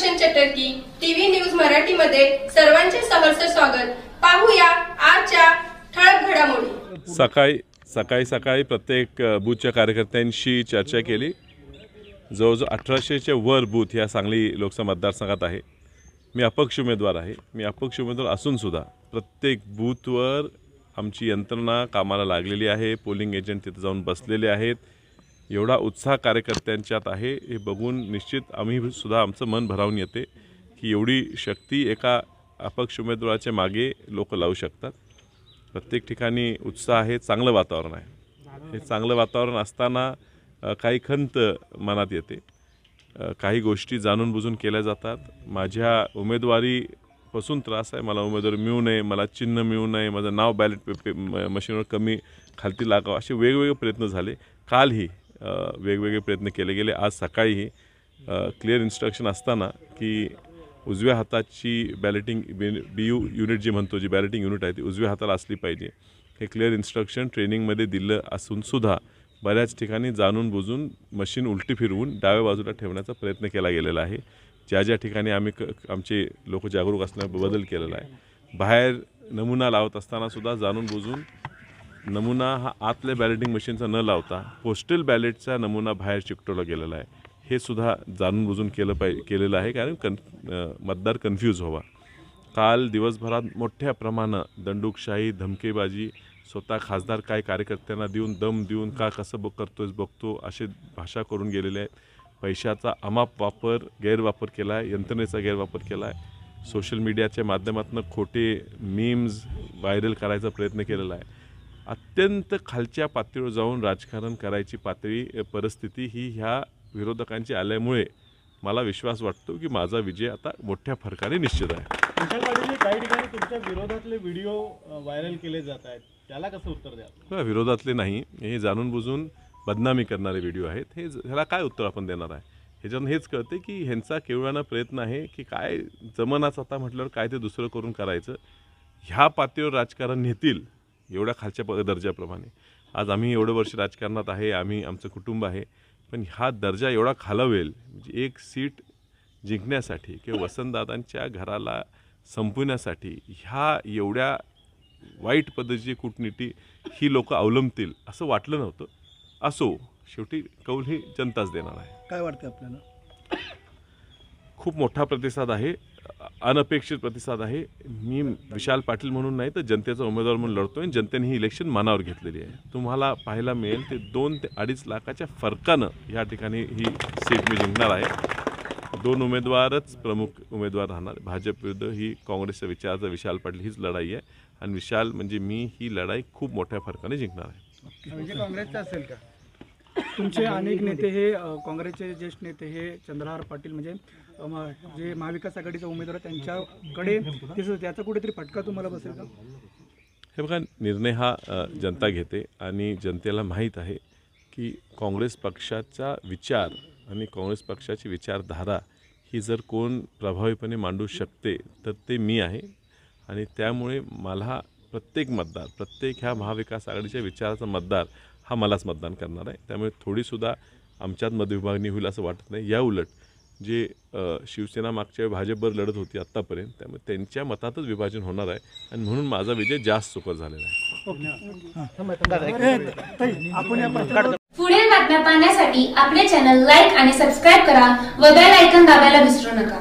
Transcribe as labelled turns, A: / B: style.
A: चटर्की TV news मराठीमध्ये सर्वांचे सहर्ष स्वागत. पाहूया आजच्या ठळक घडामोडी.
B: सकाळी सकाळी सकाळी प्रत्येक बूथच्या कार्यकर्त्यांशी चर्चा केली. जवळजवळ अठराशेच्या वर बूथ या सांगली लोकसभा मतदारसंघात आहे. मी अपक्ष उमेदवार आहे. मी अपक्ष उमेदवार असूनसुद्धा प्रत्येक बूथवर आमची यंत्रणा कामाला लागलेली आहे. पोलिंग एजंट तिथे जाऊन बसलेले आहेत. एवढा उत्साह कार्यकर्त्यांच्यात आहे हे बघून निश्चित आम्ही सुद्धा आमचं मन भरावून येते की एवढी शक्ती एका अपक्ष उमेदवाराच्या मागे लोक लावू शकतात. प्रत्येक ठिकाणी उत्साह आहे चांगलं वातावरण आहे. हे चांगलं वातावरण असताना काही खंत मनात येते. काही गोष्टी जाणून बुजून केल्या जातात. माझ्या उमेदवारीपासून त्रास आहे. मला उमेदवारी मिळू नये मला चिन्ह मिळू नये माझं नाव बॅलेट पे म- मशीनवर कमी खालती लागावं असे वेगवेगळे प्रयत्न झाले. कालही वेगवेगळे प्रयत्न केले गेले. आज सकाळीही क्लिअर इन्स्ट्रक्शन असताना की उजव्या हाताची बॅलेटिंग बी यू युनिट जी म्हणतो जी बॅलेटिंग युनिट आहे ती उजव्या हाताला असली पाहिजे. हे क्लिअर इन्स्ट्रक्शन ट्रेनिंगमध्ये दिलं असूनसुद्धा बऱ्याच ठिकाणी जाणून बुजून मशीन उलटी फिरवून डाव्या बाजूला ठेवण्याचा प्रयत्न केला गेलेला आहे. ज्या ज्या ठिकाणी आम्ही क आमचे लोक जागरूक असण्या बदल केलेला आहे. बाहेर नमुना लावत असतानासुद्धा जाणून बुजून नमुना हा आतल्या बॅलेटिंग मशीनचा न लावता पोस्टल बॅलेटचा नमुना बाहेर चिकटवला गेलेला आहे. हे सुद्धा जाणून बुजून केलं पाहिजे केलेलं आहे कारण कन मतदार कन्फ्यूज व्हावा. काल दिवसभरात मोठ्या प्रमाणात दंडुकशाही धमकेबाजी स्वतः खासदार काय कार्यकर्त्यांना देऊन दम देऊन का कसं बघ करतोयस बघतो असे भाषा करून गेलेले आहेत. पैशाचा अमाप वापर गैरवापर केला आहे यंत्रणेचा गैरवापर केला आहे सोशल मीडियाच्या माध्यमातून खोटे मीम्स व्हायरल करायचा प्रयत्न केलेला आहे. अत्यंत खालच्या पातळीवर जाऊन राजकारण करायची पातळी परिस्थिती ही ह्या विरोधकांची आल्यामुळे मला विश्वास वाटतो की माझा विजय आता मोठ्या फरकाने निश्चित आहे.
C: काही ठिकाणी तुमच्या विरोधातले व्हिडिओ व्हायरल केले जात आहेत. त्याला कसं उत्तर द्या
B: विरोधातले नाही. हे जाणून बुजून बदनामी करणारे व्हिडिओ आहेत. हे ह्याला काय उत्तर आपण देणार आहे? ह्याच्यातून हेच कळते की ह्यांचा केवळानं प्रयत्न आहे की काय जमनाच आता म्हटल्यावर काय ते दुसरं करून करायचं? ह्या पातळीवर राजकारण नेतील एवढ्या खालच्या प दर्जाप्रमाणे. आज आम्ही एवढं वर्ष राजकारणात आहे आम्ही आमचं कुटुंब आहे पण हा दर्जा एवढा खालवेल म्हणजे एक सीट जिंकण्यासाठी किंवा वसंतदादांच्या घराला संपवण्यासाठी ह्या एवढ्या वाईट पद्धतीची कूटनीती ही लोक अवलंबतील असं वाटलं नव्हतं. असो शेवटी कौल ही जनताच देणार आहे.
D: काय वाटतं आपल्याला?
B: खूप मोठा प्रतिसाद आहे अनपेक्षित प्रतिसाद आहे. मी विशाल पाटील म्हणून नाही तर जनतेचा उमेदवार म्हणून लढतोय आणि जनतेने ही इलेक्शन मनावर घेतलेली आहे. तुम्हाला पाहायला मिळेल ते दोन ते अडीच लाखाच्या फरकानं या ठिकाणी ही सीट मी जिंकणार आहे. दोन उमेदवारच प्रमुख उमेदवार राहणार. भाजप विरुद्ध ही काँग्रेसच्या विचाराचा विशाल पाटील हीच लढाई आहे. आणि विशाल म्हणजे मी ही लढाई खूप मोठ्या फरकाने जिंकणार आहे.
D: म्हणजे काँग्रेसचा असेल का?
E: तुमचे अनेक नेते हे काँग्रेसचे ज्येष्ठ नेते हे चंद्रहार पाटील म्हणजे जे महाविकास आघाडीचा उमेदवार त्यांच्याकडे त्याचा कुठेतरी फटका तुम्हाला बसेल का?
B: हे बघा निर्णय हा जनता घेते आणि जनतेला माहीत आहे की काँग्रेस पक्षाचा विचार आणि काँग्रेस पक्षाची विचारधारा ही जर कोण प्रभावीपणे मांडू शकते तर ते मी आहे. आणि त्यामुळे मला प्रत्येक मतदार प्रत्येक ह्या महाविकास आघाडीच्या विचाराचा मतदार हा मलाच मतदान करणार आहे. त्यामुळे थोडीसुद्धा आमच्यात मतविभागणी होईल असं वाटत नाही. या उलट जे शिवसेना मागच्या वेळी भाजपवर लढत होती आत्तापर्यंत त्यामुळे त्यांच्या मतातच विभाजन होणार आहे आणि म्हणून माझा विजय जास्त सुकर झालेला आहे.
F: पुढील बातम्या पाहण्यासाठी आपले चॅनल लाईक आणि सबस्क्राईब करा व बेल आयकन दाबायला विसरू नका.